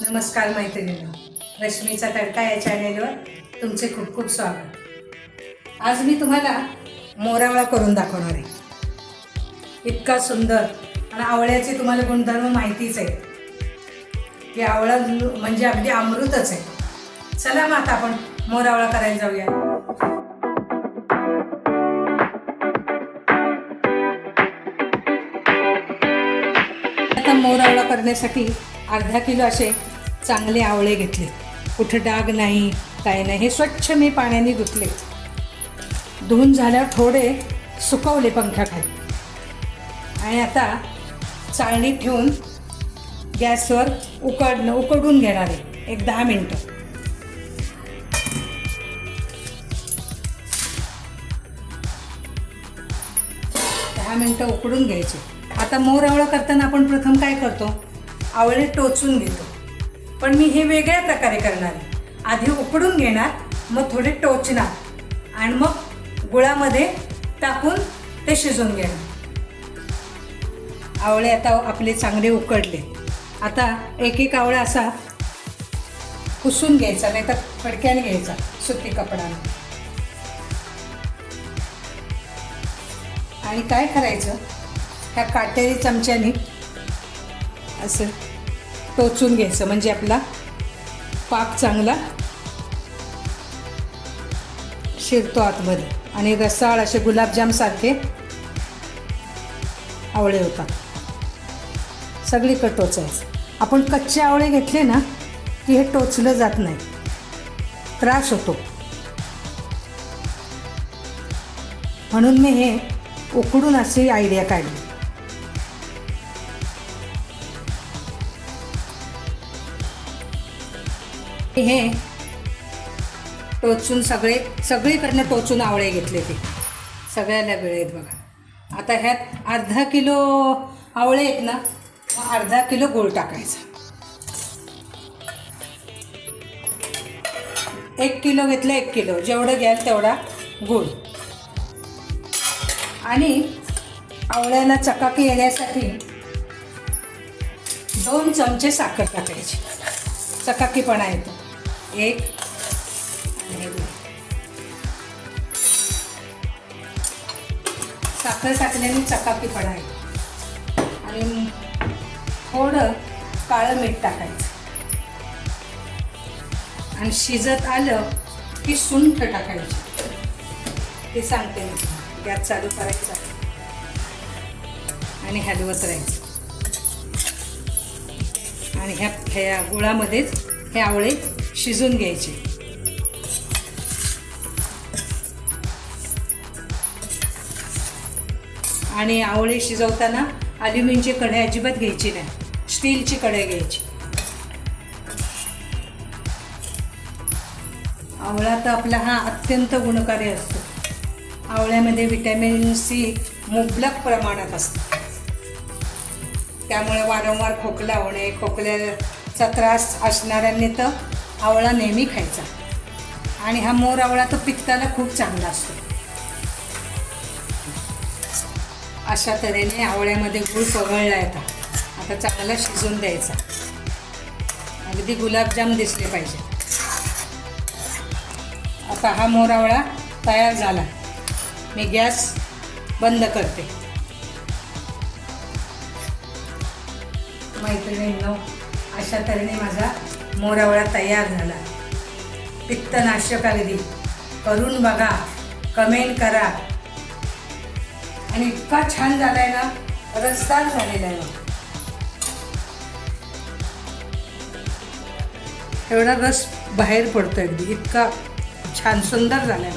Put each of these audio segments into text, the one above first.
नमस्कार मैत्रिणी रश्मीचा तडका या चॅनेलवर तुमचे खूप खूप स्वागत. आज मी तुम्हाला मोरावळा करून दाखवणार आहे. इतका सुंदर आणि आवळ्याचे तुम्हाला गुणधर्म माहितीच आहे की आवळा म्हणजे अगदी अमृतच आहे. चला मग आता आपण मोरावळा करायला जाऊया. आता मोरावळा करण्यासाठी अर्धा किलो असे चांगले आवळे घेतले. कुठं डाग नाही काय नाही हे स्वच्छ मी पाण्याने धुतले. धुवून झाल्यावर थोडे सुकवले पंख्याखाली. आणि आता चाळणीत ठेवून गॅसवर उकडणं उकडून घेणार आहे. एक दहा मिनटं. दहा मिनटं उकडून घ्यायचे. आता मोर आवळा करताना आपण प्रथम काय करतो? आवळे टोचून घेतो. पण मी हे वेगळ्या प्रकारे करणार आहे. आधी उकडून घेणार मग थोडे टोचणार आणि मग गुळामध्ये टाकून ते शिजवून घेणार. आवळे आता आपले चांगले उकडले. आता एक एक आवळा असा पुसून घ्यायचा नाही तर फडक्याने घ्यायचा सुती कपडाने आणि काय करायचं? ह्या काटेरी चमच्याने असं टोचून घ्यायचं म्हणजे आपला पाक चांगला शिरतो आतमध्ये. आणि रसाळ असे गुलाबजामसारखे आवळे होतात. सगळीकडे टोचायचं. आपण कच्चे आवळे घेतले ना की हे टोचलं जात नाही. त्रास होतो. म्हणून मी हे उकडून अशी आयडिया काढली. हे टोचून सगळे सगळीकडनं टोचून आवळे घेतले ते. सगळ्याला वेळ आहेत बघा. आता ह्यात अर्धा किलो आवळे आहेत ना मग अर्धा किलो गूळ टाकायचा. एक किलो घेतलं एक किलो. जेवढं घ्याल तेवढा गूळ. आणि आवळ्याला चकाकी येण्यासाठी दोन चमचे साखर टाकायची. चकाकीपणा येतो. एक. आणि साखर टाकल्याने चकाकीपणा आहे आणि थोडं काळं मीठ टाकायचं. आणि शिजत आलं की सुंठ टाकायची. ते सांगते मी गॅस चालू करायचा. आणि हलवत राहायचं. आणि ह्या ह्या गुळामध्येच हे आवळे शिजून घ्यायचे. आणि आवळे शिजवताना अल्युमिनियमची कढई अजिबात घ्यायची नाही. स्टीलची कढई घ्यायची. आवळा तर आपला हा अत्यंत गुणकारी असतो. आवळ्यामध्ये विटॅमिन सी मुबलक प्रमाणात असतो. त्यामुळे वारंवार खोकला होणे खोकल्याचा त्रास असणाऱ्यांनी तर आवळा नेहमी खायचा. आणि हा मोर आवळा तर पित्ताला खूप चांगला असतो. अशा तऱ्हेने आवळ्यामध्ये गूळ पगळला येतात आता चांगला शिजून द्यायचा. अगदी गुलाबजाम दिसले पाहिजे. आता हा मोरावळा तयार झाला. मी गॅस बंद करते. मैत्रिणींनो अशा तऱ्हेने माझा मोरावळा तयार झाला. पित्तनाशक अगदी करून बघा. कमेंट करा. आणि इतका छान झालाय ना रसदार झालेला आहे एवढा रस बाहेर पडतो अगदी. इतका छान सुंदर झालाय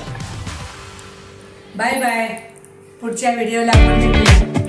बाय बाय. पुढच्या व्हिडिओला आपण भेटूया.